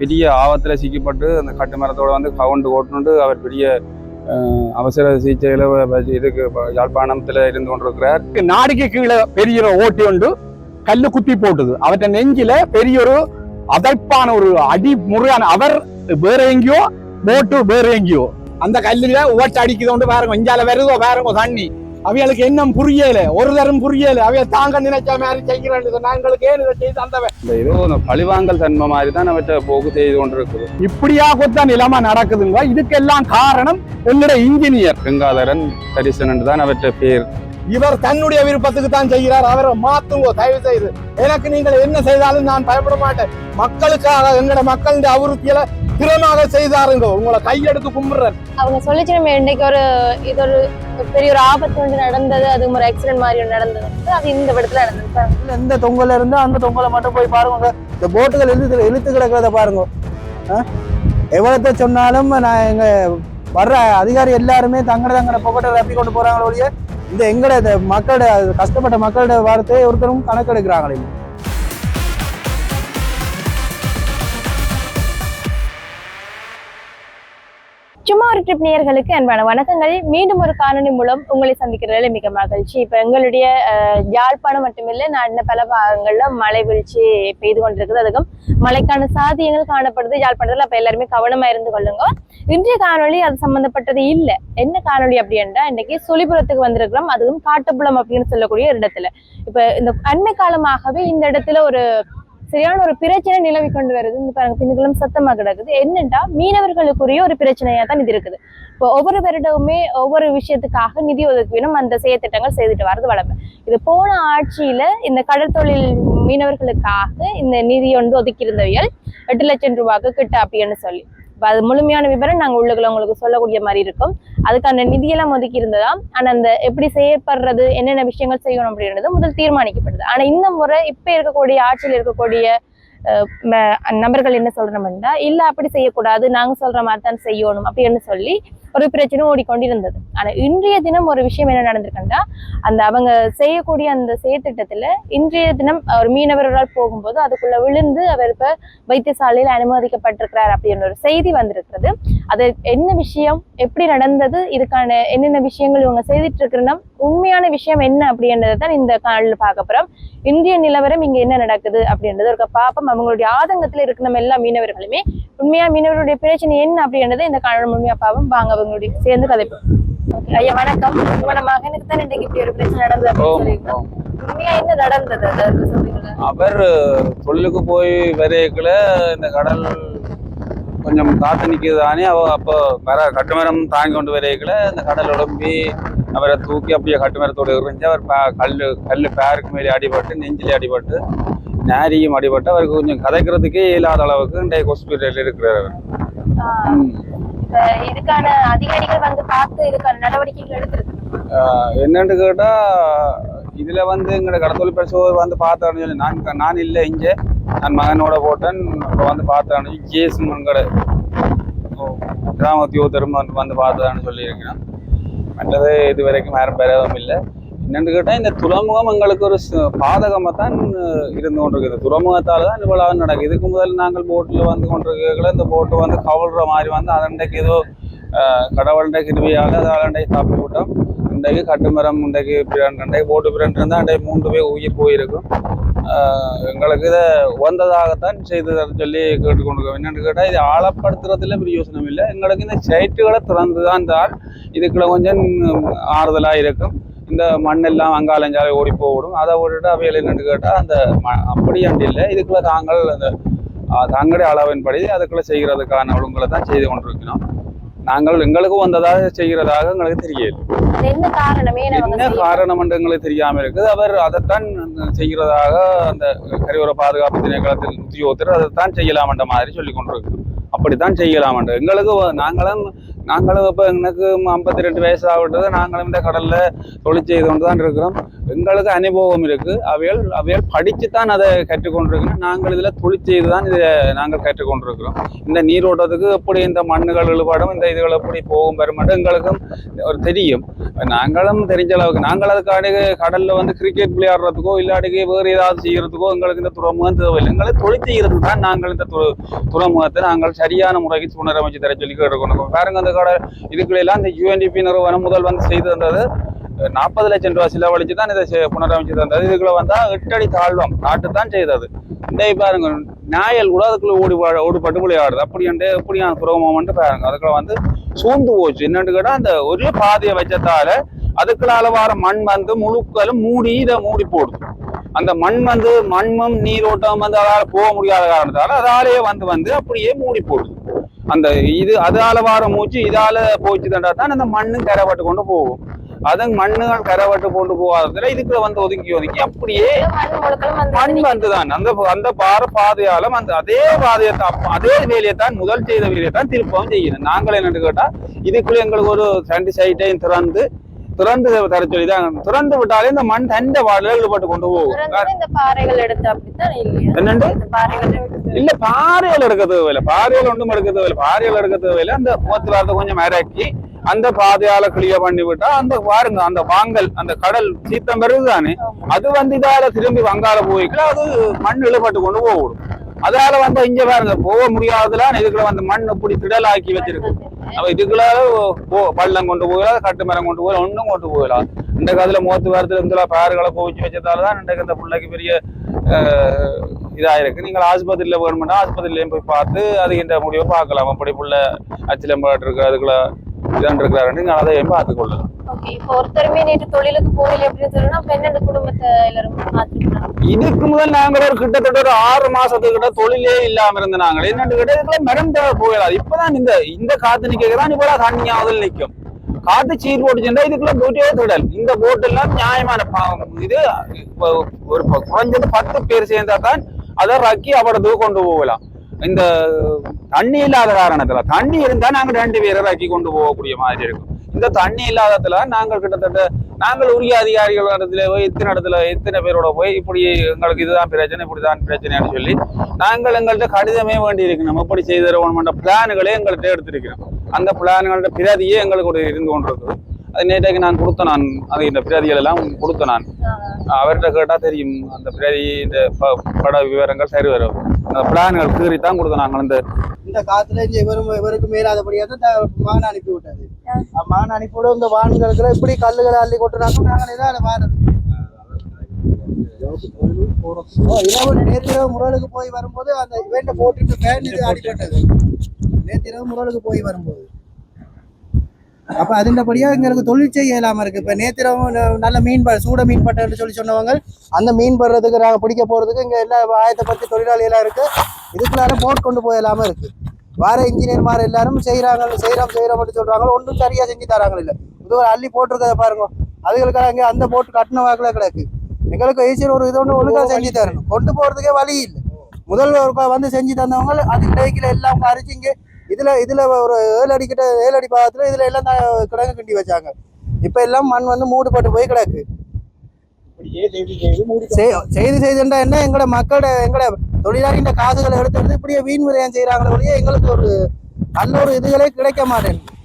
பெரிய ஆபத்தில் சிக்கப்பட்டு அந்த கட்டு மரத்தோடு வந்து கவுண்டு ஓட்டுனுண்டு அவர் பெரிய அவசர சிகிச்சையில் இதுக்கு யாழ்ப்பாணத்தில் இருந்து கொண்டிருக்கிறார். நாடிக்கு கீழே பெரிய ஓட்டி உண்டு. கல்லு குத்தி போட்டுது. அவற்றை நெஞ்சில பெரிய ஒரு அதற்பான ஒரு அடி முறையான அவர் வேற எங்கேயோ போட்டு வேற எங்கேயோ. அந்த கல்லுல ஓட்டு அடிக்குது கொண்டு பாருங்க இஞ்சால வருதோ பாருங்க தண்ணி. அவைகளுக்கு இன்னும் புரியல ஒரு தரம் புரியல. அவைய தாங்க நினைச்ச மாதிரி செய்கிறேன் நாங்களுக்கு ஏன் இதை செய்து தந்தவன்? இந்த ஏதோ ஒரு பழிவாங்கல் தன்மை மாதிரி தான் அவற்றை போக்கு செய்து கொண்டிருக்குது. இப்படியா கொத்த நிலைமை நடக்குதுங்க. இதுக்கெல்லாம் காரணம் எங்களோட இன்ஜினியர். கங்காதரன் தரிசனன் தான் அவற்றை பேர். இவர் தன்னுடைய விருப்பத்துக்கு தான் செய்கிறார். அவரை மாத்துங்க தயவு செய்து எனக்கு நீங்கள் என்ன செய்தாலும் நான் பயப்பட மாட்டேன். மக்களுக்காக எங்களோட மக்களுடைய அபிவிருத்தியில திறமாக செய்தாருங்க. உங்களை கையெடுத்து கும்பிடுறேன். அவங்க சொல்லிச்சு நம்ம இன்னைக்கு ஒரு இது ஒரு பெரிய ஒரு ஆபத்து வந்து நடந்தது அது ஒரு ஆக்சிடென்ட் மாதிரி நடந்தது. அது இந்த இடத்துல நடந்தது. எந்த தொங்கல இருந்து அந்த தொங்கலை மட்டும் போய் பாருங்க. இந்த போட்டுகள் இழுத்து இழுத்து கிடக்கிறத பாருங்க. எவ்வளோத்த சொன்னாலும் நான் எங்க வர்ற அதிகாரி எல்லாருமே தங்கட தங்கட பொக்கட்டை ரப்பி கொண்டு போறாங்களோ ஒழிய இந்த எங்களோட மக்களோட கஷ்டப்பட்ட மக்களோட வார்த்தையை ஒருத்தரும் கணக்கெடுக்கிறாங்களே. சும்மா ஒரு ட்ரிப் நேயர்களுக்கு அன்பான வணக்கங்கள். மீண்டும் ஒரு காணொளி மூலம் உங்களை சந்திக்கிறதுல மிக மகிழ்ச்சி. இப்ப எங்களுடைய யாழ்ப்பாணம் மட்டுமில்லை நாட்டின பல பாகங்கள்ல மழை வீழ்ச்சி பெய்து கொண்டிருக்குது. அதுக்கும் மழைக்கான சாத்தியங்கள் காணப்படுது. யாழ்ப்பாணத்துல அப்ப எல்லாருமே கவனமா இருந்து கொள்ளுங்க. இன்றைய காணொளி அது சம்பந்தப்பட்டது இல்ல. என்ன காணொளி அப்படின்னா இன்னைக்கு சுழிபுரத்துக்கு வந்திருக்கிறோம். அதுவும் காட்டுப்புலம் அப்படின்னு சொல்லக்கூடிய ஒரு இடத்துல. இப்ப இந்த அண்மை காலமாகவே இந்த இடத்துல ஒரு சரியான ஒரு பிரச்சனை நிலவி கொண்டு வருது. இந்த பாருங்க பின்னுகளும் சத்தமாக கிடக்குது. என்னன்னா மீனவர்களுக்குரிய ஒரு பிரச்சனையாக தான் இது இருக்குது. இப்போ ஒவ்வொரு வருடமுமே ஒவ்வொரு விஷயத்துக்காக நிதி ஒதுக்கீடும் அந்த செயற்திட்டங்கள் செய்துட்டு வரது வளமை இது போன ஆட்சியில இந்த கடல் தொழில் மீனவர்களுக்காக இந்த நிதி ஒன்று ஒதுக்கியிருந்தவியல் எட்டு லட்சம் ரூபாய்க்கு கிட்ட அப்படின்னு சொல்லி. அது முழுமையான விவரம் நாங்கள் உள்ளுக்குள்ள உங்களுக்கு சொல்லக்கூடிய மாதிரி இருக்கும். அதுக்கான நிதியெல்லாம் ஒதுக்கி இருந்ததா? ஆனால் அந்த எப்படி செயற்படுறது என்னென்ன விஷயங்கள் செய்யணும் அப்படின்றது முதல் தீர்மானிக்கப்படுது. ஆனால் இந்த முறை இப்போ இருக்கக்கூடிய ஆட்சியில் இருக்கக்கூடிய நபர்கள் என்ன சொல்றோம்னா இல்லை அப்படி செய்யக்கூடாது நாங்கள் சொல்ற மாதிரி தான் செய்யணும் அப்படின்னு சொல்லி ஒரு பிரச்சனை ஓடிக்கொண்டிருந்தது. ஆனா இன்றைய தினம் ஒரு விஷயம் என்ன நடந்திருக்குன்னா அந்த அவங்க செய்யக்கூடிய அந்த செயற்திட்டத்துல இன்றைய தினம் ஒரு மீனவர்களால் போகும்போது அதுக்குள்ள விழுந்து அவர் இப்ப வைத்தியசாலையில் அனுமதிக்கப்பட்டிருக்கிறார் அப்படின்ற ஒரு செய்தி வந்திருக்கிறது. அது என்ன விஷயம்? எப்படி நடந்தது? இதுக்கான என்னென்ன விஷயங்கள் இவங்க செய்துட்டு இருக்கிறோம்னா உண்மையான விஷயம் என்ன அப்படின்றத தான் இந்த காலில் பார்க்க போறோம். இந்திய நிலவரம் இங்க என்ன நடக்குது அப்படின்றது ஒரு பாப்பம். அவங்களுடைய ஆதங்கத்துல இருக்க நம்ம எல்லா மீனவர்களுமே உண்மையா மீனவர்களுடைய பிரச்சனை என்ன அப்படின்றத இந்த காலம் உண்மையா பாவம் வாங்க அவங்களுடைய சேர்ந்து கதைப்போம். ஐயா வணக்கம். உங்களோட மகனுக்கு தான் இன்னைக்கு இப்படி ஒரு பிரச்சனை நடந்தது அப்படின்னு சொல்லியிருக்கோம். உண்மையா என்ன நடந்தது? அவர் தொழிலுக்கு போய் வரையக்குள்ள இந்த கடல் கொஞ்சம் காத்து நிற்குதானே அவ அப்போ வர கட்டுமரம் தாங்கி கொண்டு வரையக்குள்ள இந்த கடல் உடம்பி அவரை தூக்கி அப்படியே கட்டுமரத்தோடு எறிஞ்சு அவர் கல்லு கல்லு பேருக்கு மேலே அடிபட்டு நெஞ்சிலே அடிபட்டு நாரியும் அடிபட்டு அவருக்கு கொஞ்சம் கதைக்கிறதுக்கே இல்லாத அளவுக்கு இன்றைய ஹாஸ்பிட்டலில் இருக்கிறார் இதுக்கான அதிகாரிகள் வந்து பார்த்து இதுக்கான நடவடிக்கைகள் எடுத்திருக்கு என்னன்னு கேட்டா இதில் வந்து எங்களோட கடத்தொழில் பரிசோதர் வந்து பார்த்தான்னு சொல்லி நான் நான் இல்லை இங்கே. நான் மகனோட போட்டேன். இப்போ வந்து பார்த்தானு ஜேஸ் எங்கட கிராமத்தியோ உத்தியோகத்தரும் வந்து வந்து பார்த்ததான்னு சொல்லியிருக்கிறேன். மற்றது இது வரைக்கும் யாரும் பெறவும் இல்லை. என்னென்னு கேட்டால் இந்த துறைமுகம் எங்களுக்கு ஒரு பாதகமாக தான் இருந்து கொண்டிருக்குது. துறைமுகத்தால் தான் இவ்வளவு நடக்குது. இதுக்கு முதல் நாங்கள் போட்டில் வந்து கொண்டிருக்கல இந்த போட்டு வந்து கவுள்ற மாதிரி வந்து அதண்டைக்கு ஏதோ கடவுள்கிட்ட கடவுளுடைய கிருவியால் அதை அண்டைக்கு விட்டோம் இன்றைக்கு கட்டுமரம் இன்றைக்கு பிரண்டு இன்றைக்கு போட்டு பிரண்டு இருந்தால் அன்றைக்கு மூன்று பேர் உயிர் போயிருக்கும். எங்களுக்கு இதை உகந்ததாகத்தான் செய்து தர சொல்லி கேட்டுக்கொண்டு என்னென்னு கேட்டால் இது ஆழப்படுத்துறதுல பிரயோசனம் இல்லை. எங்களுக்கு இந்த சைட்டுகளை திறந்து தான் இருந்தால் இதுக்குள்ள கொஞ்சம் ஆறுதலாக இருக்கும். இந்த மண்ணெல்லாம் அங்காலஞ்சாலை ஓடி போடும் அதை விட்டுட்டு அவையில் என்னென்னு கேட்டால் அந்த ம- அப்படி அண்டு இல்லை. இதுக்குள்ள தாங்கள் அந்த தங்களுடைய அளவின்படி அதுக்குள்ளே செய்கிறதுக்கான ஒழுங்குகளை தான் செய்து கொண்டிருக்கணும் நாங்கள் எங்களுக்கு வந்ததாக செய்கிறதாக எங்களுக்கு தெரியல என்ன காரணமே என்று எங்களுக்கு தெரியாம இருக்குது. அவர் அதைத்தான் செய்கிறதாக அந்த கரையோர பாதுகாப்பு திணைக்களத்தில் உத்தியோகத்தர் அதைத்தான் செய்யலாம் என்ற மாதிரி சொல்லி கொண்டிருக்கு அப்படித்தான் செய்யலாம் என்று எங்களுக்கு நாங்களும் நாங்களும் இப்போ எனக்கு ஐம்பத்தி ரெண்டு வயசு ஆகிட்டது நாங்களும் இந்த கடலில் தொழில் செய்து கொண்டு தான் இருக்கிறோம். எங்களுக்கு அனுபவம் இருக்குது அவைகள் அவைகள் படித்து தான் அதை கற்றுக்கொண்டிருக்கிறோம். நாங்கள் இதில் தொழில் செய்து தான் இதை நாங்கள் கற்றுக்கொண்டிருக்கிறோம். இந்த நீரோட்டத்துக்கு எப்படி இந்த மண்ணுகள் இழுபடும் இந்த இதுகள் எப்படி போகும் பெருமாட்டும் எங்களுக்கும் ஒரு தெரியும். நாங்களும் தெரிஞ்ச அளவுக்கு நாங்கள் அதுக்காண்டி கடலில் வந்து கிரிக்கெட் விளையாடுறதுக்கோ இல்லாட்டிக்கு வேறு ஏதாவது செய்யறதுக்கோ எங்களுக்கு இந்த துறைமுகம் தேவையில்லை. எங்களை தொழில் செய்கிறது தான் நாங்கள் இந்த துறைமுகத்தை நாங்கள் சரியான முறைக்கு துணரமைச்சு தர சொல்லி கேட்டுக்கொண்டோம் பாருங்க அந்த கடை இதுக்குள்ளெல்லாம் இந்த யூஎன்டிபி நிறுவனம் முதல் வந்து செய்து தந்தது. நாற்பது லட்சம் ரூபாய் செலவழிச்சு தான் இதை புனரமைச்சு தந்தது. இதுக்குள்ள வந்தால் எட்டடி தாழ்வம். நாட்டு தான் செய்தது. இந்த பாருங்க நாயல் கூட அதுக்குள்ள ஓடி வா- ஓடிப்பட்டு விளையாடுது. அப்படி என்று எப்படியான துறைமுகம்ன்ட்டு பாருங்க. அதுக்குள்ள வந்து சூழ்ந்து போச்சு. என்னன்னு கேட்டால் அந்த ஒரே பாதையை வச்சதால அதுக்குள்ள வர மண் வந்து முழுக்கலும் மூடி இதை மூடி போடுது. அந்த மண் வந்து மண்மும் நீரோட்டம் வந்து அதால போக முடியாத காரணத்தால அதாலேயே வந்து வந்து அப்படியே மூடி போடுது. அந்த இது அதால வார மூச்சு இதால போச்சு தண்டா தான் அந்த மண்ணும் கரைப்பட்டு கொண்டு போகும். அது மண்ணுகள் கரைப்பட்டு கொண்டு போகாததுல இதுக்குள்ள வந்து ஒதுக்கி ஒதுக்கி அப்படியே மண் வந்து வந்துதான். அந்த அந்த பார பாதையால அந்த அதே பாதையை தான் அதே வேலையை தான் முதல் செய்த வேலையை தான் திருப்பவும் செய்யணும் நாங்கள் என்னன்னு கேட்டா இதுக்குள்ள எங்களுக்கு ஒரு சண்டி சைட்டையும் திறந்து திறந்து தர சொல்லி தான் திறந்து விட்டாலே இந்த மண் தண்ட வாடல ஈடுபட்டு கொண்டு போகும். இந்த பாறைகள் எடுத்து அப்படித்தான் என்னண்டு? பாறைகள் இல்ல பாறையில எடுக்க தேவையில்ல. பாறையில ஒன்றும் எடுக்க தேவையில்ல. பாறையில எடுக்க தேவையில்ல. அந்த மூத்து வாரத்தை கொஞ்சம் இறக்கி அந்த பாதையால கிளியர் பண்ணி விட்டா அந்த பாருங்க அந்த வாங்கல் அந்த கடல் சீத்தம் வருதுதானே அது வந்து இதால திரும்பி வங்காள போய்க்கல அது மண் இழுபட்டு கொண்டு போகும் அதால வந்து இங்க பாருங்க போக முடியாததுலாம் இதுக்குள்ள வந்து மண் இப்படி திடலாக்கி வச்சிருக்கு. அப்ப இதுக்குள்ள போ பள்ளம் கொண்டு போகலாம் கட்டு மரம் கொண்டு போகலாம் ஒண்ணும் கொண்டு போகலாம். இந்த காலத்துல மூத்து வாரத்துல இந்த பயிர்களை போச்சு வச்சதால தான் இன்றைக்கு இந்த பிள்ளைக்கு பெரிய அஹ், இதாயிருக்கு. நீங்கள் ஆஸ்பத்திரியில வேணும்னா ஆஸ்பத்திரியிலையும் போய் பார்த்து அது இந்த முடிவை பார்க்கலாம். அப்படி புள்ள அச்சிலம்பாட்டு இருக்கு அதுக்குள்ள இதான் இருக்கிறாரு நீங்கள் அதையும் பார்த்து கொள்ளலாம் ஓகே இப்போ ஒருத்தருமே நேற்று தொழிலுக்கு போகல அப்படின்னு சொல்லணும் அப்ப என்ன இந்த குடும்பத்தை எல்லாரும் மாத்திருக்காங்க இதுக்கு முதல் நாங்கள் ஒரு கிட்டத்தட்ட ஒரு ஆறு மாசத்துக்கிட்ட தொழிலே இல்லாம இருந்த நாங்கள். என்னன்னு கேட்டா இதுக்குள்ள மரம் தேவை போயிடாது இப்பதான் இந்த இந்த காத்து நிக்கிறதான் இப்ப தண்ணியாவதில் நிக்கும் காத்து சீர் போட்டுச்சுன்னா இதுக்குள்ள போட்டே திடல் இந்த போட் எல்லாம் நியாயமான இது ஒரு குறைஞ்சது பத்து பேர் சேர்ந்தா தான் அதை ரக்கி அவடத்துக்கு கொண்டு போகலாம். இந்த தண்ணி இல்லாத காரணத்துல தண்ணி இருந்தா நாங்க ரெண்டு பேரை ரக்கி கொண்டு போகக்கூடிய மாதிரி இருக்கும். இந்த தண்ணி இல்லாததுல நாங்கள் கிட்டத்தட்ட நாங்கள் உரிய அதிகாரிகள் இடத்துல போய் இத்தனை இடத்துல இத்தனை பேரோட போய் இப்படி எங்களுக்கு இதுதான் பிரச்சனை இப்படிதான் பிரச்சனைன்னு சொல்லி நாங்கள் எங்கள்கிட்ட கடிதமே வேண்டி இருக்கு நம்ம இப்படி செய்து பிளான்களே எங்கள்கிட்ட எடுத்திருக்கிறோம். அந்த பிளான்களோட பிரதியே எங்களுக்கு ஒரு இருந்து கொண்டிருக்குது. அது நேற்றைக்கு நான் கொடுத்தேன் நான் அது இந்த பிரதிகள் எல்லாம் கொடுத்தேன் நான். அவர்கிட்ட கேட்டா தெரியும். அந்த பிரதி இந்த ப- பட விவரங்கள் சரி வரும் பிளான்கள் கீறி தான் கொடுத்தோம் நாங்கள் இந்த இந்த காத்துல இங்க இவரும் இவருக்கு மேலாதபடியா தான் மகன் அனுப்பி விட்டது. அஹ் மகன் அனுப்பி விட இந்த வான்களுக்கு இப்படி கல்லுகளை அள்ளி கொட்டுறாங்க. நாங்கள் அதை வாரது. ஓ, இரவு நேற்றிரவு முரலுக்கு போய் வரும்போது அந்த இவன்ட்ட போட்டுட்டு ஃபேன் இது அடிபட்டது. நேற்றிரவு முரலுக்கு போய் வரும்போது. அப்ப அதிண்டபடியா எங்களுக்கு தொழில் செய்ய இயலாம இருக்கு. இப்ப நேத்திரவு நல்ல மீன் சூட மீன் பட்டன்னு சொல்லி சொன்னவங்க அந்த மீன் படுறதுக்கு நாங்க பிடிக்க போறதுக்கு இங்க எல்லா ஆயத்தப்பட்டு தொழிலாளிகளா இருக்கு. இதுக்குள்ளார போட் கொண்டு போயிடலாம இருக்கு. வார இன்ஜினியர் மாதிரி எல்லாரும் செய்யறாங்க செய்யறோம் செய்யறோம் மட்டும் சொல்றாங்க ஒன்றும் சரியா செஞ்சு தராங்க இல்ல. இது ஒரு அள்ளி போட்டிருக்கத பாருங்க. அதுகளுக்காக அங்கே அந்த போட்டு கட்டின வாக்குல கிடக்கு. எங்களுக்கு ஈஸியாக ஒரு இது ஒன்று ஒழுங்கா செஞ்சு தரணும். கொண்டு போறதுக்கே வழி இல்லை. முதல் ஒரு ப- வந்து செஞ்சு தந்தவங்க அது டேக்கில் எல்லாம் அரிச்சு இங்கே இதுல இதுல ஒரு ஏழு அடி கிட்ட ஏழு அடி பாகத்துல இதுல எல்லாம் கிடங்கு கிண்டி வச்சாங்க. இப்ப எல்லாம் மண் வந்து மூடுபட்டு போய் கிடக்கு. செய்- செய்து செய்துண்டா என்ன? எங்களோட மக்களோட எங்களோட தொழிலாளியின் காசுகளை எடுத்து எடுத்து இப்படியே வீண் விரயம் செய்யறாங்களே ஒழிய எங்களுக்கு ஒரு நல்ல ஒரு இதுகளே கிடைக்க மாட்டேங்குது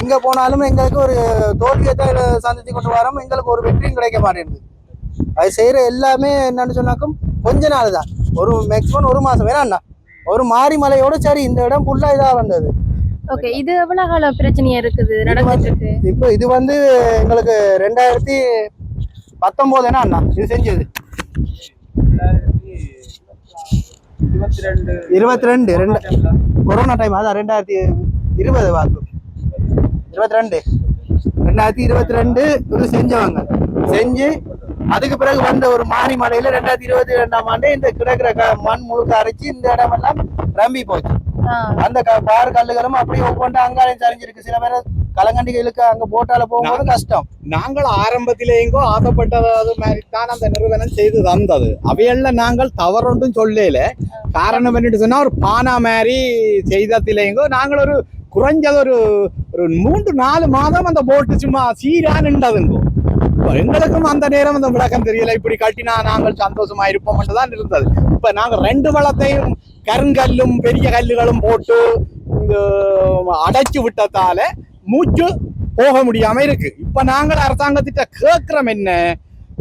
எங்க போனாலும் எங்களுக்கு ஒரு தோல்வியை தான் சந்திச்சு கொண்டு வரோம். எங்களுக்கு ஒரு வெற்றியும் கிடைக்க மாட்டேங்குது அது செய்யற எல்லாமே என்னன்னு சொன்னாக்கும் கொஞ்ச நாள் தான். ஒரு மேக்சிமம் ஒரு மாசம். வேணா அண்ணா ஒரு மாரி மலையோட சரி இந்த இடம் ஃபுல்லா இதா வந்தது. ஓகே இது எவ்வளவு கால பிரச்சனையா இருக்குது? நடந்துட்டு இருக்கு. இப்போ இது வந்து எங்களுக்கு ரெண்டாயிரத்தி பத்தொன்பதுனா அண்ணா? இது செஞ்சது. இருபத்தி ரெண்டு. ரெண்டு கொரோனா டைம் அதான் ரெண்டாயிரத்தி இருபது வாக்கு. இருபத்தி ரெண்டு ரெண்டாயிரத்தி இருபத்தி ரெண்டு இது செஞ்சவங்க. செஞ்சு அதுக்கு பிறகு வந்த ஒரு மாரி மலையில ரெண்டாயிரத்தி இருபத்தி ரெண்டாம் ஆண்டு இந்த கிடக்கிற க- மண் முழுக்க அரைச்சு இந்த இடமெல்லாம் ரம்பி போச்சு. அந்த க- பாறை கல்லுகளும் அப்படியே ஒவ்வொன்றும் அங்காலையும் சரிஞ்சிருக்கு. சில பேர் கலங்கண்டிகளுக்கு அங்க போட்டால போகும்போது கஷ்டம். நாங்கள் ஆரம்பத்திலேங்கோ ஆசைப்பட்டது மாதிரி தான் அந்த நிறுவனம் செய்து தந்தது. அவையல்ல நாங்கள் தவறொன்றும் சொல்லல. காரணம் என்னட்டு சொன்னா ஒரு பானா மாதிரி செய்ததிலேங்கோ நாங்கள் ஒரு குறைஞ்சது ஒரு ஒரு மூன்று நாலு மாதம் அந்த போட்டு சும்மா சீரா நின்றதுங்கோ எங்களுக்கும் அந்த நேரம் அந்த விளக்கம் தெரியல. இப்படி கட்டினா நாங்கள் சந்தோஷமா இருப்போம் தான் இருந்தது. இப்ப நாங்க ரெண்டு வளத்தையும் கருங்கல்லும் பெரிய கல்லுகளும் போட்டு அடைச்சு விட்டதால மூச்சு போக முடியாம இருக்கு. இப்ப நாங்கள் அரசாங்கத்திட்ட கேட்கிறோம் என்ன?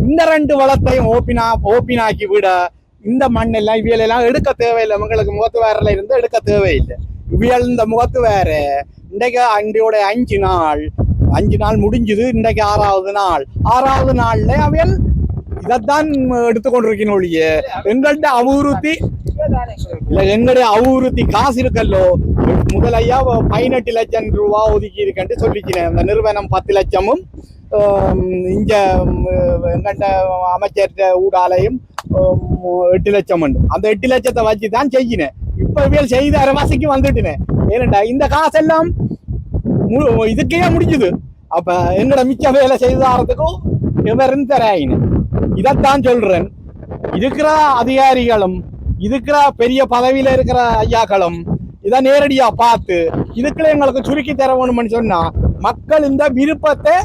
இந்த ரெண்டு வளத்தையும் ஓப்பினா ஓப்பினாக்கி விட இந்த மண்ணெல்லாம் இவியல் எல்லாம் எடுக்க தேவையில்லை. உங்களுக்கு முகத்து வேறல இருந்து எடுக்க தேவையில்லை. இவியல் இந்த முகத்து வேற. இன்றைக்கு அன்றையோட அஞ்சு நாள் அஞ்சு நாள் முடிஞ்சுது இன்றைக்கு ஆறாவது நாள். ஆறாவது நாள்ல அவையல் இதைத்தான் எடுத்துக்கொண்டிருக்கணும் ஒழிய. எங்கள்கிட்ட அபிவிருத்தி இல்ல எங்களுடைய அபிவிருத்தி காசு இருக்கல்லோ முதலையா பதினெட்டு லட்சம் ரூபா ஒதுக்கி இருக்கேன்ட்டு சொல்லிக்கிறேன். அந்த நிறுவனம் பத்து லட்சமும் ஆம், இங்க எங்கள்கிட்ட அமைச்சர்கிட்ட ஊடாலையும் எட்டு லட்சம் உண்டு. அந்த எட்டு லட்சத்தை வச்சு தான் செய்யினேன் இப்ப இவியல் செய்த அரவாசிக்கு வந்துட்டுனேன் ஏனண்டா இந்த காசெல்லாம் இதுக்கே முடிஞ்சுது. அப்ப என்னோட மிச்ச வேலை செய்தாரத்துக்கும் இவரும் தராயினேன் இதைத்தான் சொல்றேன். இருக்கிற அதிகாரிகளும் இருக்கிற பெரிய பதவியில இருக்கிற ஐயாக்களும் இதை நேரடியா பார்த்து இதுக்குள்ள எங்களுக்கு சுருக்கி தர வேணும்னு சொன்னா மக்கள் இந்த விருப்பத்தை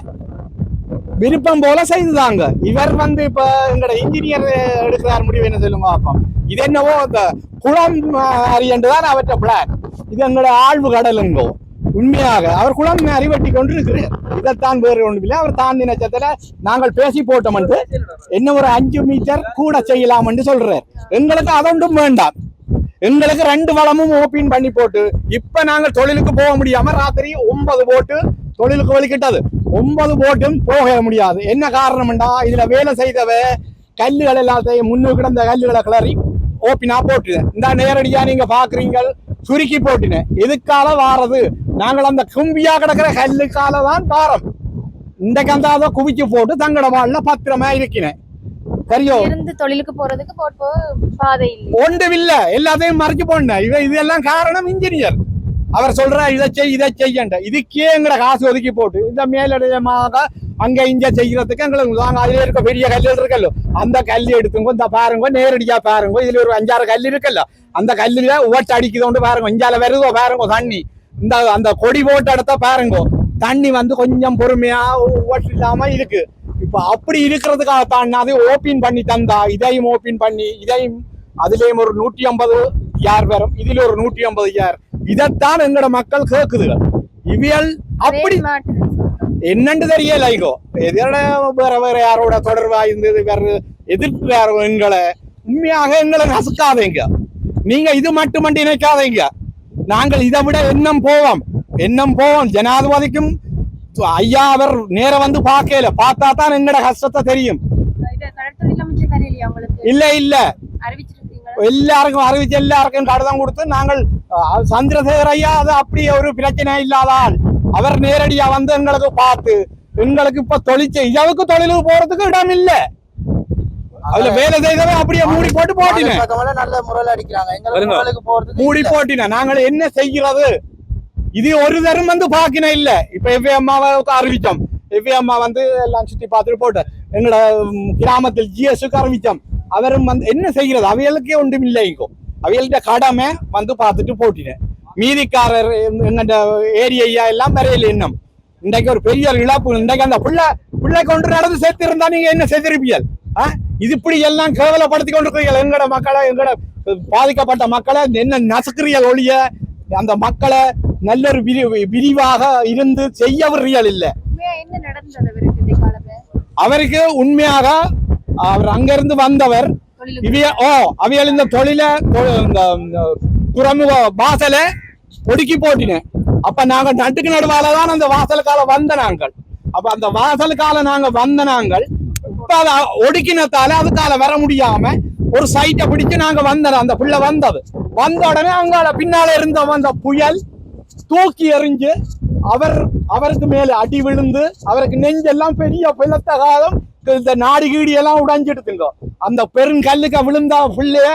விருப்பம் போல செய்துதாங்க. இவர் வந்து இப்ப எங்கட இன்ஜினியர் எடுக்கிறார் முடிவு என்ன சொல்லுங்க பார்ப்போம் இது என்னவோ இந்த குளம் அறியண்டு தான் அவற்ற பிளான் இது எங்களோட ஆழ்வு கடலுங்கோ. உண்மையாக அவர் குளம் அறிவட்டி கொண்டிருக்கிறார். இதைத்தான் வேறு ஒன்றும் இல்லை. அவர் தான் நட்சத்திர நாங்கள் பேசி போட்டோம் என்று என்ன ஒரு அஞ்சு மீட்டர் கூட செய்யலாம் என்று சொல்றார். எங்களுக்கு அதொன்றும் வேண்டாம். எங்களுக்கு ரெண்டு வளமும் ஓப்பன் பண்ணி போட்டு இப்ப நாங்க தொழிலுக்கு போக முடியாம ராத்திரி ஒன்பது போட்டு தொழிலுக்கு வலிக்கிட்டது. ஒன்பது போட்டும் போக முடியாது. என்ன காரணம்டா இதுல வேலை செய்தவ கல்லுகள் எல்லாத்தையும் முன்னு கிடந்த கல்லுகளை கிளறி ஓப்பினா போட்டுனேன் இந்த நேரடியா நீங்க பாக்குறீங்க சுருக்கி போட்டுனேன். எதுக்கால வாரது? நாங்கள் அந்த கும்பியா கிடக்கிற கல்லுக்கால தான் வாரம். இன்றைக்கு அந்த அதை குவிச்சு போட்டு தங்கட வாழ்ல பத்திரமா இருக்கிறேன் சரியோ? இருந்து தொழிலுக்கு போறதுக்கு போட்டு பாதை இல்லை. ஒன்றுமில்ல. எல்லாத்தையும் மறைச்சு போன இவ இதெல்லாம் காரணம் இன்ஜினியர் அவர் சொல்ற இதை செய் இதை செய்யண்ட இதுக்கே எங்கட காசு ஒதுக்கி போட்டு இந்த மேலடையமாக அங்க இங்க செய்யறதுக்கு எங்களுக்கு நாங்க அதுல இருக்க பெரிய கல்லுகள் இருக்கல்லோ. அந்த கல் எடுத்துங்க இந்த பாருங்க நேரடியா பாருங்க இதுல ஒரு அஞ்சாறு கல் இருக்கல்ல. அந்த கல்லுல ஓட்டு அடிக்குதோண்டு பாருங்க இஞ்சால வருதோ பாருங்க தண்ணி. இந்த அந்த கொடி போட்டு இடத்த பாருங்க தண்ணி வந்து கொஞ்சம் பொறுமையா ஓட்டு இல்லாம இருக்கு. இப்ப அப்படி இருக்கிறதுக்காக தான் அது ஓப்பன் பண்ணி தந்தா இதையும் ஓப்பன் பண்ணி இதையும் அதுலயும் ஒரு நூற்றி ஐம்பது யார் வரும் இதுல ஒரு நூற்றி ஐம்பது யார் இதைத்தான் எங்களோட மக்கள் கேக்குது இவியல் அப்படி என்னன்னு தெரியல ஐகோ. எதிர வேற வேற யாரோட தொடர்பா இருந்தது வேற எதிர்க்கிறாரோ எங்களை உண்மையாக எங்களை நசுக்காதீங்க. நீங்க இது மட்டுமண்டி நினைக்காதீங்க. நாங்கள் இதை விட எண்ணம் போவோம். எண்ணம் போவோம். ஜனாதிபதிக்கும் ஐயா அவர் நேர வந்து பார்க்கல. பார்த்தா தான் எங்கட கஷ்டத்தை தெரியும். இல்ல இல்ல. எல்லாருக்கும் அறிவிச்சு எல்லாருக்கும் கடிதம் கொடுத்து நாங்கள் சந்திரசேகர் ஐயா அது அப்படி ஒரு பிரச்சனை இல்லாத ஆள் அவர் நேரடியா வந்து எங்களுக்கு பார்த்து எங்களுக்கு இப்ப தொழிற்சை இதற்கு தொழிலுக்கு போறதுக்கு இடம் இல்ல. அதுல வேலை செய்தவன் அப்படியே மூடி போட்டு போட்டினேன். நல்ல முறையில அடிக்கிறாங்க. மூடி. போட்டினேன். நாங்கள் என்ன செய்கிறது? இது ஒரு தரம் வந்து பாக்கின இல்ல. இப்ப எவ்வி அம்மாவை அறிவிச்சோம். எவ்வி அம்மா வந்து எல்லாம் சுத்தி பார்த்துட்டு போட்டு எங்களோட கிராமத்தில் ஜிஎஸ்க்கு அறிவிச்சோம். அவரும் வந்து என்ன செய்கிறது? அவைகளுக்கே ஒன்றும் இல்லை இங்கோ அவைகள்ட்ட கடமை வந்து பார்த்துட்டு போட்டினேன். மீதிக்காரர் எங்கள்ட ஏரியா எல்லாம் வரையில இன்னும். இன்றைக்கு ஒரு பெரிய இழப்பு. இன்றைக்கு அந்த பிள்ளை பிள்ளை கொண்டு நடந்து சேர்த்து இருந்தா நீங்க என்ன செய்திருப்பீர்கள்? ஆ? இது இப்படி எல்லாம் கேவலப்படுத்தி கொண்டிருக்கிறீர்கள். எங்கட மக்களை எங்கட பாதிக்கப்பட்ட மக்களை என்ன நசுக்கிறீர்கள் ஒழிய அந்த மக்களை நல்ல ஒரு விரி விரிவாக இருந்து செய்ய விடுறீர்கள் இல்ல. அவருக்கு உண்மையாக அவர் அங்கிருந்து வந்தவர். இவிய ஓ அவியல் இந்த தொழில இந்த துறைமுக வாசலை ஒடுக்கி போட்டினேன். அப்ப நாங்க நட்டுக்கு நடுவால தான் அந்த வாசலுக்கால வந்த நாங்கள். அப்ப அந்த வாசல் காலம் நாங்க வந்த நாங்கள். இப்ப அதை ஒடுக்கினத்தால அதுக்கால வர முடியாம ஒரு சைட்டை பிடிச்சு நாங்க வந்தோம் அந்த பிள்ளை வந்தது. வந்த உடனே அங்கால பின்னால இருந்த அந்த புயல் தூக்கி எறிஞ்சு அவர் அவருக்கு மேல அடி விழுந்து அவருக்கு நெஞ்செல்லாம் பெரிய பிளத்த காலம் இந்த நாடி கீடி எல்லாம் உடைஞ்சிடுதுங்க. அந்த பெருங்கல்லுக்கு விழுந்த பிள்ளைய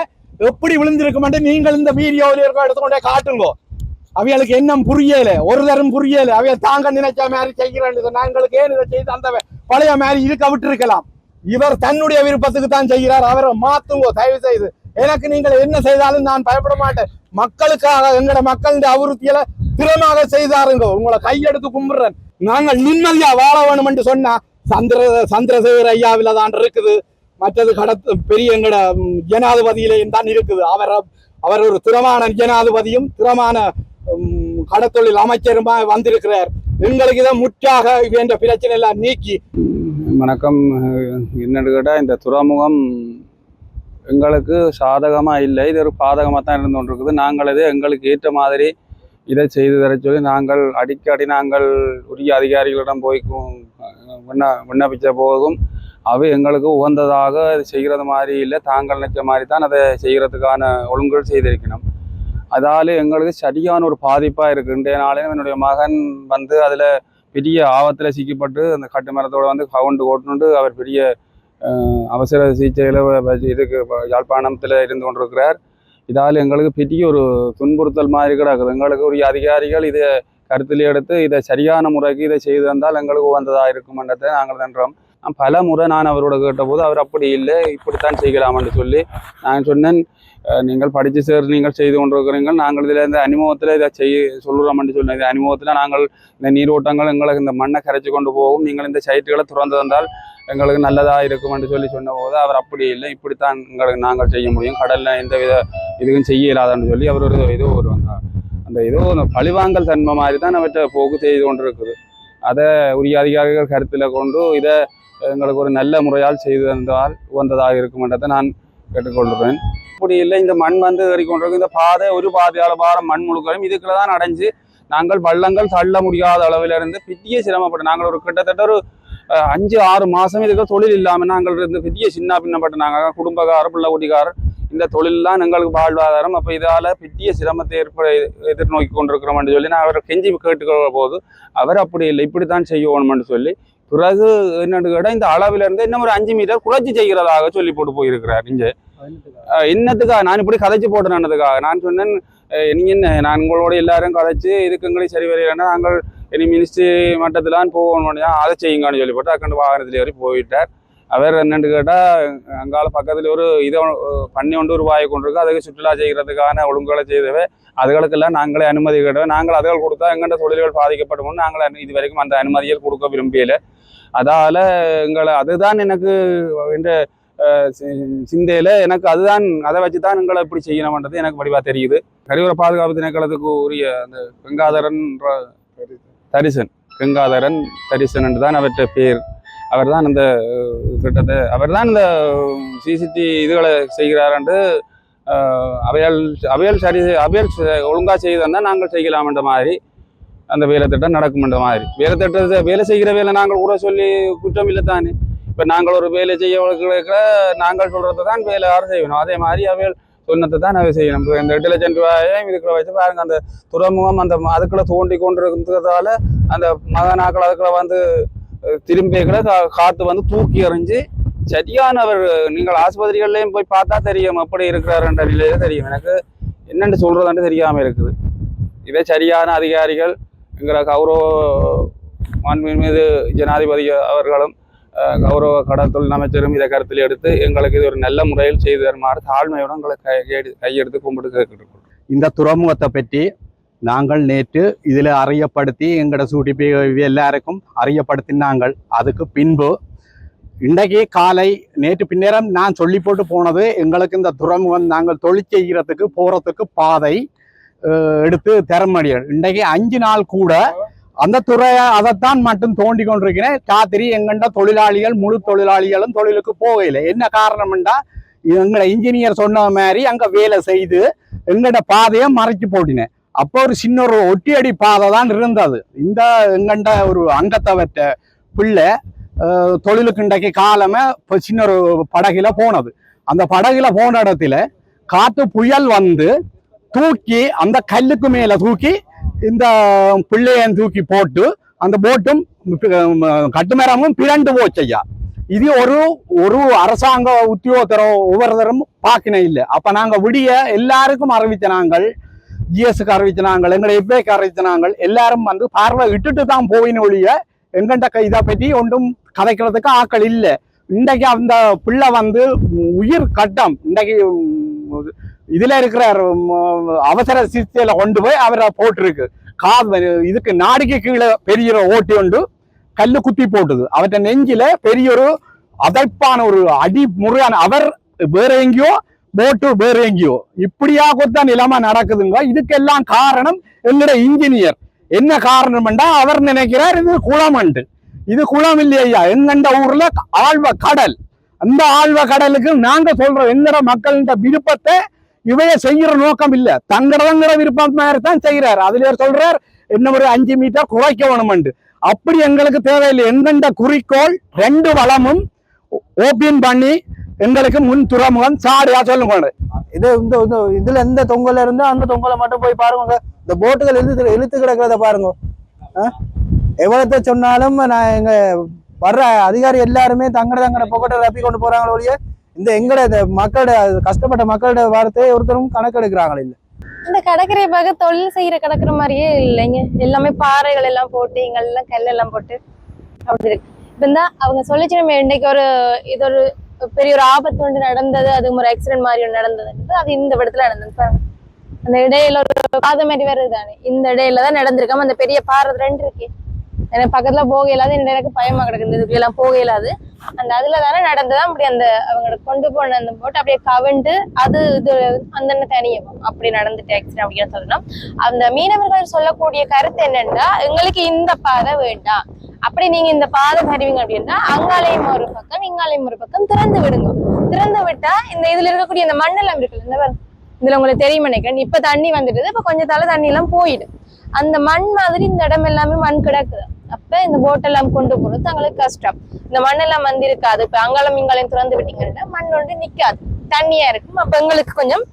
எப்படி விழுந்திருக்குமென்று நீங்கள் இந்த வீடியோவில் இருக்க எடுத்துக்கொண்டே காட்டுங்கோ. அவைகளுக்கு எண்ணம் புரியல ஒரு தரம் புரியல. அவைய தாங்க நினைச்ச மாதிரி செய்கிறேன் நாங்களுக்கு ஏன் இதை செய்து அந்த பழைய மாதிரி இருக்க விட்டுருக்கலாம். இவர் தன்னுடைய விருப்பத்துக்கு தான் செய்கிறார். அவரை மாத்துங்க தயவு செய்து. எனக்கு நீங்கள் என்ன செய்தாலும் நான் பயப்பட மாட்டேன். மக்களுக்காக எங்கட மக்களுடைய அபிவிருத்தியில திறமாக செய்தாருங்க. உங்களை கையெடுத்து கும்பிடுறேன். நாங்கள் நிம்மதியா வாழ வேணும் என்று சொன்னா சந்திர சந்திரசேகர் ஐயாவில தான் இருக்குது. மற்றது கடத்து பெரிய எங்கட ம், ஜனாதிபதியிலையும் தான் இருக்குது. அவர் அவர் ஒரு திறமான ஜனாதிபதியும் திறமான கடத்தொழில் அமைச்சருமா வந்திருக்கிறார். எங்களுக்கு இதை முற்றாக வேண்ட பிரச்சனை எல்லாம் நீக்கி. வணக்கம். என்னன்னு கேட்டால் இந்த துறைமுகம் எங்களுக்கு சாதகமாக இல்லை. இது ஒரு பாதகமாக தான் இருந்து கொண்டிருக்குது. நாங்கள் இது எங்களுக்கு ஏற்ற மாதிரி இதை செய்து தர சொல்லி நாங்கள் அடிக்கடி நாங்கள் உரிய அதிகாரிகளிடம் போய் விண்ண விண்ணப்பித்த போதும் அவை எங்களுக்கு உகந்ததாக செய்கிறது மாதிரி இல்லை. தாங்கள் நினைச்ச மாதிரி தான் அதை செய்கிறதுக்கான ஒழுங்குகள் செய்திருக்கணும். அதால எங்களுக்கு சரியான ஒரு பாதிப்பாக இருக்குது இன்றைய என்னுடைய மகன் வந்து அதில் பெரிய ஆபத்தில் சிக்கப்பட்டு அந்த கட்டு மரத்தோட வந்து கவுண்டு ஓட்டுனுண்டு அவர் பெரிய அவசர சிகிச்சையில் இதுக்கு யாழ்ப்பாணத்தில் இருந்து கொண்டிருக்கிறார். இதால் எங்களுக்கு பெரிய ஒரு துன்புறுத்தல் மாதிரி கிடக்குது எங்களுக்கு ஒரு அதிகாரிகள் இதை கருத்தில் எடுத்து இதை சரியான முறைக்கு இதை செய்து தந்தால் எங்களுக்கு உகந்ததாக இருக்குமென்றதை நாங்கள் நின்றோம் பல முறை நான் அவரோட கேட்டபோது அவர் அப்படி இல்லை இப்படித்தான் செய்யலாம்னு சொல்லி நான் சொன்னேன். நீங்கள் படித்து சேர் நீங்கள் செய்து கொண்டிருக்கிறீர்கள். நாங்கள் இதில் இந்த அனுபவத்தில் இதை செய்ய சொல்லுறோம்னு சொன்னேன் இந்த அனுபவத்தில் நாங்கள் இந்த நீரோட்டங்கள் எங்களுக்கு இந்த மண்ணை கரைச்சி கொண்டு போகும். நீங்கள் இந்த சைட்டுகளை திறந்து தந்தால் எங்களுக்கு நல்லதாக இருக்கும் என்று சொல்லி சொன்னபோது அவர் அப்படி இல்லை. இப்படித்தான் எங்களுக்கு நாங்கள் செய்ய முடியும். கடலில் எந்த வித இதுவும் செய்ய இயலாதுன்னு சொல்லி அவர் ஒரு இது ஒரு அந்த- அந்த ஏதோ அந்த பழிவாங்கல் தன்மை மாதிரி தான் அவற்றை போக்கு செய்து கொண்டிருக்குது. அதை உரிய அதிகாரிகள் கருத்தில் கொண்டு இதை எங்களுக்கு ஒரு நல்ல முறையால் செய்து தந்தால் உகந்ததாக இருக்கும் என்றதை நான் கேட்டுக்கொள்கிறேன் அப்படி இல்லை இந்த மண் வந்து ஏறிக்கொண்டிருக்கும். இந்த பாதை ஒரு பாதையால் பாரம் மண் முழுக்கலும் இதுக்குள்ள தான் அடைஞ்சு நாங்கள் வள்ளங்கள் தள்ள முடியாத அளவிலிருந்து பெரிய சிரமப்பட்டு நாங்கள் ஒரு கிட்டத்தட்ட ஒரு அஞ்சு ஆறு மாதம் இதுக்கு தொழில் இல்லாமல் நாங்கள் இருந்து பெரிய சின்ன பின்னப்பட்டு நாங்கள் குடும்பக்காரர் பிள்ளை குட்டிக்காரர் இந்த தொழிலெலாம் எங்களுக்கு வாழ்வாதாரம். அப்போ இதால் பெரிய சிரமத்தை ஏற்ப எதிர்நோக்கி கொண்டிருக்கிறோம்னு சொல்லி நான் அவரை கெஞ்சி கேட்டுக்கிற போது அவர் அப்படி இல்லை இப்படி தான் செய்யணும்னு சொல்லி பிறகு என்னன்னு கேட்டால் இந்த அளவில் இருந்து இன்னும் ஒரு அஞ்சு மீட்டர் குறைச்சி செய்கிறதாக சொல்லி போட்டு போயிருக்கிறார் இங்கே. என்னத்துக்காக நான் இப்படி கதைச்சு போட்டேன்னதுக்காக நான் சொன்னேன் நீங்க என்ன நான் உங்களோட எல்லாரும் கதைச்சு இதுக்கு எங்களுக்கு சரி வரையிலன்னா நாங்கள் இனி மினிஸ்ட்ரி மட்டத்திலான் போகணும் அதை செய்யுங்கன்னு சொல்லி போட்டு அக்கண்டு வாகனத்தில் ஏறி போயிட்டார். அவர் என்னன்னு கேட்டால் அங்கால பக்கத்தில் ஒரு இதை பண்ணி ஒன்று ரூபாயை கொண்டு இருக்கு அதுக்கு சுற்றுலா செய்கிறதுக்கான ஒழுங்குகளை செய்தவை அதுகளுக்கெல்லாம் நாங்களே அனுமதி கேட்டோம் நாங்கள் அதுகள் கொடுத்தா எங்கள்ட தொழில்கள் பாதிக்கப்படும். நாங்கள் இது வரைக்கும் அந்த அனுமதிகள் கொடுக்க விரும்பியல அதால எங்களை அதுதான் எனக்கு என்ற சி- சிந்தையில எனக்கு அதுதான் அதை வச்சு தான் எங்களை இப்படி செய்யணும்ன்றது எனக்கு வடிவாக தெரியுது. கரிவர பாதுகாப்பு திணைக்களத்துக்கு உரிய அந்த கங்காதரன் தரிசன். கங்காதரன் தரிசன் என்று தான் அவற்ற பேர் அவர் தான் அந்த திட்டத்தை அவர் தான் இந்த சிசிடி இதுகளை செய்கிறார் அவையால் அவையால் சரி அவையால் ஒழுங்காக ஒழுங்கா நாங்கள் செய்யலாம் என்ற மாதிரி அந்த வேலை திட்டம் நடக்கும்ன்ற மாதிரி. வேலை திட்டத்தை வேலை செய்கிற வேலை நாங்கள் கூட சொல்லி குற்றம் இல்லை தானே. இப்போ நாங்கள் ஒரு வேலை செய்ய நாங்கள் சொல்கிறத தான் வேலை யாரும் செய்யணும். அதே மாதிரி அவள் சொன்னதை தான் அவை செய்யணும். இந்த எட்டு லட்சம் ரூபாயும் இதுக்குள்ள வச்சு பாருங்க அந்த துறைமுகம் அந்த அதுக்குள்ள தோண்டி கொண்டு இருக்கிறதால அந்த மகனாக்கள் அதுக்குள்ள வந்து அஹ், திரும்பிகளை கா- வந்து தூக்கி எறிஞ்சு சரியானவர் நீங்கள் ஆஸ்பத்திரிகள்லையும் போய் பார்த்தா தெரியும் எப்படி இருக்கிறாருன்ற நிலையில தெரியும். எனக்கு என்னென்னு சொல்கிறதான்ட்டு தெரியாமல் இருக்குது. இதே சரியான அதிகாரிகள் என்கிற கௌரவ மாண்பின் மீது ஜனாதிபதி அவர்களும் கௌரவ கடற்தொழில் அமைச்சரும் இதை கருத்தில் எடுத்து எங்களுக்கு இது ஒரு நல்ல முறையில் செய்து தருமாறு தாழ்மையுடன் உங்களை கை கையெடு- கையெடுத்து கும்பிட்டு கேட்டுக்கொள்கிறோம். இந்த துறைமுகத்தை பற்றி நாங்கள் நேற்று இதில் அறியப்படுத்தி எங்களோட சூட்டிப்பி எல்லாருக்கும் அறியப்படுத்தினாங்கள். அதுக்கு பின்பு இன்றைக்கு காலை நேற்று பின்னேரம் நான் சொல்லி போட்டு போனது எங்களுக்கு இந்த துறைமுகம் நாங்கள் தொழில் செய்கிறதுக்கு போகிறதுக்கு பாதை எடுத்து தரமடியும் இன்றைக்கு அஞ்சு நாள் கூட அந்த துறையை அதைத்தான் மட்டும் தோண்டி கொண்டிருக்கிறேன். காத்திரி எங்கண்ட தொழிலாளிகள் முழு தொழிலாளிகளும் தொழிலுக்கு போகல என்ன காரணம்டா எங்களை இன்ஜினியர் சொன்ன மாதிரி அங்கே வேலை செய்து எங்கட பாதையை மறைச்சு போட்டினேன். அப்போ ஒரு சின்ன ஒரு ஒட்டியடி பாதை தான் இருந்தது. இந்த எங்கண்ட ஒரு அங்கத்தவற்ற பிள்ளை தொழிலுக்கு இன்றைக்கு காலமே இப்போ சின்ன ஒரு படகுல போனது. அந்த படகுல போன இடத்துல காற்று புயல் வந்து தூக்கி அந்த கல்லுக்கு மேல தூக்கி இந்த பிள்ளையன் தூக்கி போட்டு அந்த போட்டும் கட்டுமரமும் பிறண்டு போச்சையா இது ஒரு ஒரு அரசாங்க உத்தியோகத்தரோ ஒவ்வொருத்தரும் பார்க்கினே இல்லை. அப்ப நாங்க விடிய எல்லாருக்கும் அறிவிச்ச நாங்கள் ஜிஎஸ்க்கு அறிவிச்ச நாங்கள் எங்களை எஃப்ஏக்கு அறிவிச்ச நாங்கள் எல்லாரும் வந்து பார்வை இட்டுட்டு தான் போயின ஒழிய எங்கண்ட இதை பற்றி ஒன்றும் கதைக்கிறதுக்கு ஆக்கள் இல்லை. இன்றைக்கு அந்த பிள்ளை வந்து உயிர் கட்டம். இன்றைக்கு இதுல இருக்கிற அவசர சிகிச்சையில கொண்டு போய் அவரை போட்டிருக்கு. கா இதுக்கு நாடிக்கு கீழே பெரிய ஓட்டி கொண்டு கல்லு குத்தி போட்டுது. அவற்ற நெஞ்சில பெரிய ஒரு அதற்பான ஒரு அடி முறையான அவர் வேற எங்கேயோ போட்டு வேற எங்கேயோ. இப்படியாகத்தான் நிலமா நடக்குதுங்க. இதுக்கெல்லாம் காரணம் எங்களோட இன்ஜினியர் என்ன காரணம்டா அவர் நினைக்கிறார் இது குளம் இது குளம் இல்லையா? எங்கண்ட ஊர்ல ஆழ்வ கடல். அந்த ஆழ்வ கடலுக்கு நாங்க சொல்றோம் எங்கட மக்களின் விருப்பத்தை இவைய செய்யற நோக்கம் இல்ல. தங்கட விருப்பம் மாதிரி தான் செய்யறாரு அதுல சொல்றார் என்ன ஒரு அஞ்சு மீட்டர் குறைக்க வேணுமெண்டு அப்படி எங்களுக்கு தேவையில்லை. எந்தெந்த குறிக்கோள் ரெண்டு வளமும் ஓபியன் பண்ணி எங்களுக்கு முன் துறைமுகம் சாடியா சொல்லுங்க இது இந்த இதுல எந்த தொங்கல இருந்தோ அந்த தொங்கலை மட்டும் போய் பாருங்க இந்த போட்டுகள் இழுத்து இழுத்து கிடக்கிறத பாருங்க. ஆ? எவ்வளத்த சொன்னாலும் நான் எங்க வர்ற அதிகாரி எல்லாருமே தங்கட தங்கட பொக்கட்டை ரப்பி கொண்டு போறாங்களோ ஒழிய இந்த எங்கட மக்களோட கஷ்டப்பட்ட மக்களோட வார்த்தையை ஒருத்தரும் கணக்கெடுக்கிறாங்களே இல்ல. இந்த கடற்கரை பார்க்க தொழில் செய்யற கடற்கிற மாதிரியே இல்லைங்க. எல்லாமே பாறைகள் எல்லாம் போட்டு எங்கெல்லாம் கல் எல்லாம் போட்டு அப்படி இருக்கு. இப்ப அவங்க சொல்லிச்சு நம்ம இன்னைக்கு ஒரு இது ஒரு பெரிய ஒரு ஆபத்து ஒன்று நடந்தது அது ஒரு ஆக்சிடென்ட் மாதிரி ஒன்று நடந்தது. அது இந்த இடத்துல நடந்தது அந்த இடையில ஒரு பாதை மாதிரி வருது தானே இந்த இடையில தான் நடந்திருக்காம அந்த பெரிய பாறை ரெண்டு இருக்கு. எனக்கு பக்கத்துல போக இல்லாத இந்த எனக்கு பயமா கிடக்குது. இதுக்கு எல்லாம் போக இல்லாது அந்த அதுல தானே நடந்துதான் அப்படி அந்த அவங்களை கொண்டு போன அந்த போட்டு அப்படியே கவிண்டு அது இது அந்த தனியும் அப்படி நடந்துட்டு ஆக்சிடென்ட் அப்படின்னு சொல்லணும். அந்த மீனவர்கள் சொல்லக்கூடிய கருத்து என்னன்னா எங்களுக்கு இந்த பாதை வேண்டாம். அப்படி நீங்க இந்த பாதை தருவீங்க அப்படின்னா அங்காலையும் ஒரு பக்கம் இங்காலையும் ஒரு பக்கம் திறந்து விடுங்க. திறந்து விட்டா இந்த இதுல இருக்கக்கூடிய இந்த மண்ணெல்லாம் இருக்குல்ல இந்த இதுல உங்களுக்கு தெரியும் நினைக்கிறேன். இப்ப தண்ணி வந்துடுது இப்ப கொஞ்ச தலை தண்ணி எல்லாம் போயிடும். அந்த மண் மாதிரி இந்த இடம் எல்லாமே மண் கிடக்குது அப்ப இந்த போட் எல்லாம் கொண்டு போறது தங்களுக்கு கஷ்டம். இந்த மண்ணெல்லாம் வந்து இருக்காது இப்ப அங்காளம் இங்காலையும் திறந்து விட்டீங்கன்னா மண் வந்து நிக்காது. தண்ணியா இருக்கும். அப்ப எங்களுக்கு கொஞ்சம்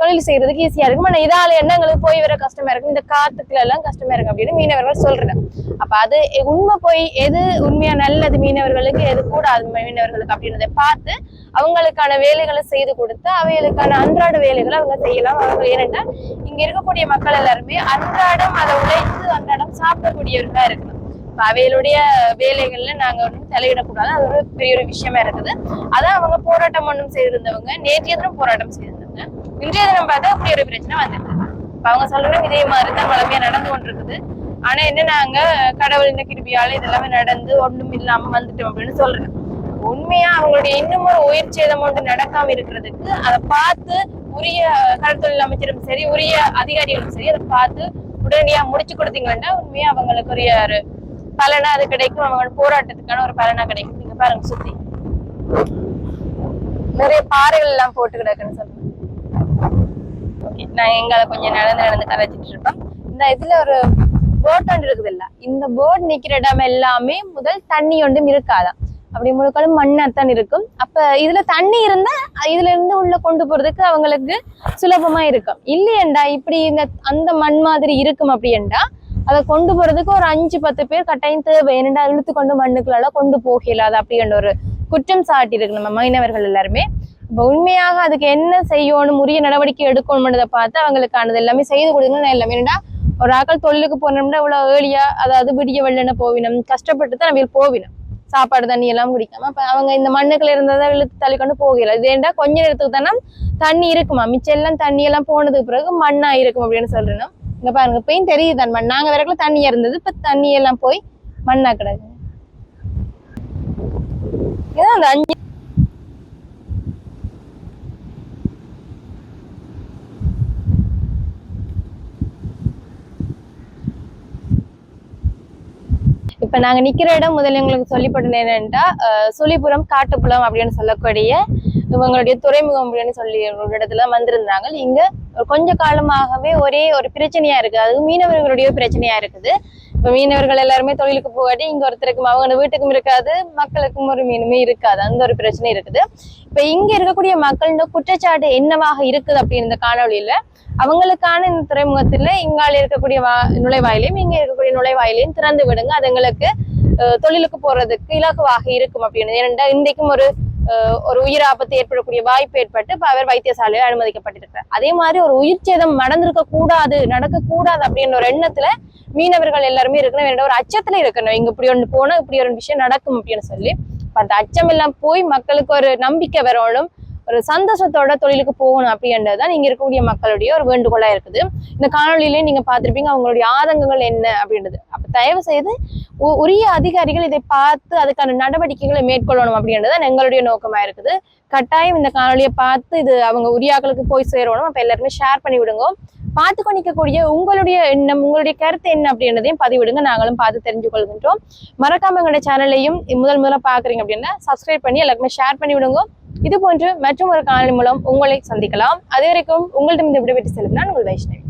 தொழில் செய்யறதுக்கு ஈஸியா இருக்கும். ஆனா இதால என்ன எங்களுக்கு போய் வர கஷ்டமா இருக்கும் இந்த காத்துக்குள்ள எல்லாம் கஷ்டமா இருக்கும் அப்படின்னு மீனவர்கள் சொல்றாங்க. அப்ப அது உண்மை போய் எது உண்மையா நல்லது மீனவர்களுக்கு எது கூடாது மீனவர்களுக்கு அப்படின்றத பார்த்து அவங்களுக்கான வேலைகளை செய்து கொடுத்து அவைகளுக்கான அன்றாட வேலைகளை அவங்க செய்யலாம். அவங்க ஏனென்றால் இங்க இருக்கக்கூடிய மக்கள் எல்லாருமே அன்றாடம் அதை உழைத்து அன்றாடம் சாப்பிடக்கூடியவர்களா இருக்கணும். அவைகளுடைய வேலைகள்ல நாங்க ஒன்றும் தலையிடக்கூடாது. அது ஒரு பெரிய ஒரு விஷயமா இருக்குது. அதான் அவங்க போராட்டம் ஒன்றும் செய்திருந்தவங்க. நேற்றைய தினம் போராட்டம் செய்திருந்தாங்க. இன்றைய தினம் பார்த்தா அப்படி ஒரு பிரச்சனை வந்துருக்கு இப்ப அவங்க சொல்றோம் இதே மாதிரி தான் வளமையா நடந்து கொண்டிருக்குது. ஆனா என்ன நாங்க கடவுளின் கிருபியால இதெல்லாமே நடந்து ஒண்ணும் இல்லாம வந்துட்டோம் அப்படின்னு சொல்றேன். உண்மையா அவங்களுடைய இன்னும் ஒரு உயிர் சேதம் ஒன்று நடக்காம இருக்கிறதுக்கு அதை பார்த்து உரிய கடற்தொழில் அமைச்சரும் சரி உரிய அதிகாரிகளும் சரி அதை பார்த்து உடனடியா முடிச்சு கொடுத்தீங்கன்னா உண்மையா அவங்களுக்கு உரிய ஒரு பலனா அது கிடைக்கும் அவங்க போராட்டத்துக்கான ஒரு பலனா கிடைக்கும். நீங்க பாருங்க சுத்தி. நிறைய பாறைகள் எல்லாம் போட்டு கிடக்குன்னு சொல்றேன் நான் எங்களை கொஞ்சம் நடந்து நடந்து கதைச்சிட்டு இருப்போம் இந்த இதுல ஒரு போட் ஒன்று இருக்குது இல்ல? இந்த போட் நிக்கிற இடம் எல்லாமே முதல் தண்ணி ஒன்றும் இருக்காதான் அப்படி முழுக்களும் மண்ணாத்தான் இருக்கும். அப்ப இதுல தண்ணி இருந்தா இதுல இருந்து உள்ள கொண்டு போறதுக்கு அவங்களுக்கு சுலபமா இருக்கும். இல்லையண்டா இப்படி இந்த அந்த மண் மாதிரி இருக்கும் அப்படியண்டா அதை கொண்டு போறதுக்கு ஒரு அஞ்சு பத்து பேர் கட்டாயம் தேவை. என்னடா இழுத்து கொண்டு மண்ணுக்குள்ள கொண்டு போகலாது அப்படின்ற ஒரு குற்றம் சாட்டி இருக்கு நம்ம மீனவர்கள் எல்லாருமே. இப்போ உண்மையாக அதுக்கு என்ன செய்யணும் உரிய நடவடிக்கை எடுக்கணும்ன்றதை பார்த்து அவங்களுக்கானது எல்லாமே செய்து கொடுக்கணும்னு எல்லாமே என்னடா ஒரு ஆக்கள் தொழிலுக்கு போனோம்னா இவ்வளவு ஏழியா அதாவது விடிய வெள்ளன போவினம் கஷ்டப்பட்டு தான் நம்ம போவினம். சாப்பாடு தண்ணி எல்லாம் குடிக்காம. அப்ப அவங்க இந்த மண்ணுக்குள்ள இருந்ததை இழுத்து தள்ளி கொண்டு போகல இது ஏன்டா கொஞ்ச நேரத்துக்கு தானே தண்ணி இருக்குமா? மிச்சம் எல்லாம் தண்ணி எல்லாம் போனதுக்கு பிறகு மண்ணா இருக்கும் அப்படின்னு சொல்றேன். இங்க பாருங்க இப்பயும் தெரியுது தான் மண். நாங்க வரைக்கும் தண்ணி இருந்தது இப்ப தண்ணி எல்லாம் போய் மண்ணா கிடக்கு. இதான் அந்த அஞ்சு இப்ப நாங்க நிக்கிற இடம் முதல்ல எங்களுக்கு சொல்லிப்பட்டது என்னன்னா சுழிபுரம் காட்டுப்புலம் அப்படின்னு சொல்லக்கூடிய இவங்களுடைய துறைமுகம் அப்படின்னு சொல்லி ஒரு இடத்துல வந்திருந்தாங்க. இங்க கொஞ்ச காலமாகவே ஒரே ஒரு பிரச்சனையா இருக்கு. அது மீனவர்களுடைய பிரச்சனையா இருக்குது. இப்ப மீனவர்கள் எல்லாருமே தொழிலுக்கு போகாட்டி இங்க ஒருத்தருக்கும் அவங்க வீட்டுக்கும் இருக்காது மக்களுக்கும் ஒரு மீனுமே இருக்காது. அந்த ஒரு பிரச்சனை இருக்குது. இப்ப இங்க இருக்கக்கூடிய மக்களோட குற்றச்சாட்டு என்னவாக இருக்குது அப்படின்னு இந்த அவங்களுக்கான இந்த துறைமுகத்துல இங்கால இருக்கக்கூடிய வா நுழைவாயிலையும் இங்க இருக்கக்கூடிய நுழைவாயிலையும் திறந்து விடுங்க. அது எங்களுக்கு தொழிலுக்கு போறதுக்கு இலக்குவாக இருக்கும் அப்படின்னு. ஏனென்றால் இன்றைக்கும் ஒரு ஒரு உயிர் ஆபத்து ஏற்படக்கூடிய வாய்ப்பு ஏற்பட்டு இப்ப அவர் வைத்தியசாலையில் அனுமதிக்கப்பட்டிருக்கிறார். அதே மாதிரி ஒரு உயிர் சேதம் நடந்திருக்க கூடாது நடக்க கூடாது அப்படின்ற ஒரு எண்ணத்துல மீனவர்கள் எல்லாருமே இருக்கணும். வேண்டாம் ஒரு அச்சத்துல இருக்கணும். இங்க இப்படி ஒன்று போனா இப்படி ஒரு விஷயம் நடக்கும் அப்படின்னு சொல்லி. அந்த அச்சம் எல்லாம் போய் மக்களுக்கு ஒரு நம்பிக்கை வரணும். ஒரு சந்தோஷத்தோட தொழிலுக்கு போகணும் அப்படின்றது தான் இங்க இருக்கக்கூடிய மக்களுடைய ஒரு வேண்டுகோளா இருக்குது. இந்த காணொளியிலே நீங்க பார்த்துருப்பீங்க அவங்களுடைய ஆதங்கங்கள் என்ன அப்படின்றது. அப்ப தயவு செய்து உ- உரிய அதிகாரிகள் இதை பார்த்து அதுக்கான நடவடிக்கைகளை மேற்கொள்ளணும் அப்படின்றது தான் எங்களுடைய நோக்கமா இருக்குது. கட்டாயம் இந்த காணொலியை பார்த்து இது அவங்க உரியாக்களுக்கு போய் சேரணும். அப்ப எல்லாருமே ஷேர் பண்ணி விடுங்க. பார்த்து கொண்டிருக்கக்கூடிய உங்களுடைய எண்ணம் உங்களுடைய கருத்து என்ன அப்படின்றதையும் பதிவிடுங்க. நாங்களும் பார்த்து தெரிஞ்சு கொள்கின்றோம். மறக்காம எங்களுடைய சேனலையும் முதல் முதல்ல பாக்குறீங்க அப்படின்னா சப்ஸ்கிரைப் பண்ணி எல்லாருக்குமே ஷேர் பண்ணி விடுங்க. இது போன்று மற்றும் ஒரு காணொலி மூலம் உங்களை சந்திக்கலாம். அது வரைக்கும் உங்களிடம் இந்த விடைபெற்று செல்லும் நான் உங்கள் வைஷ்ணவி.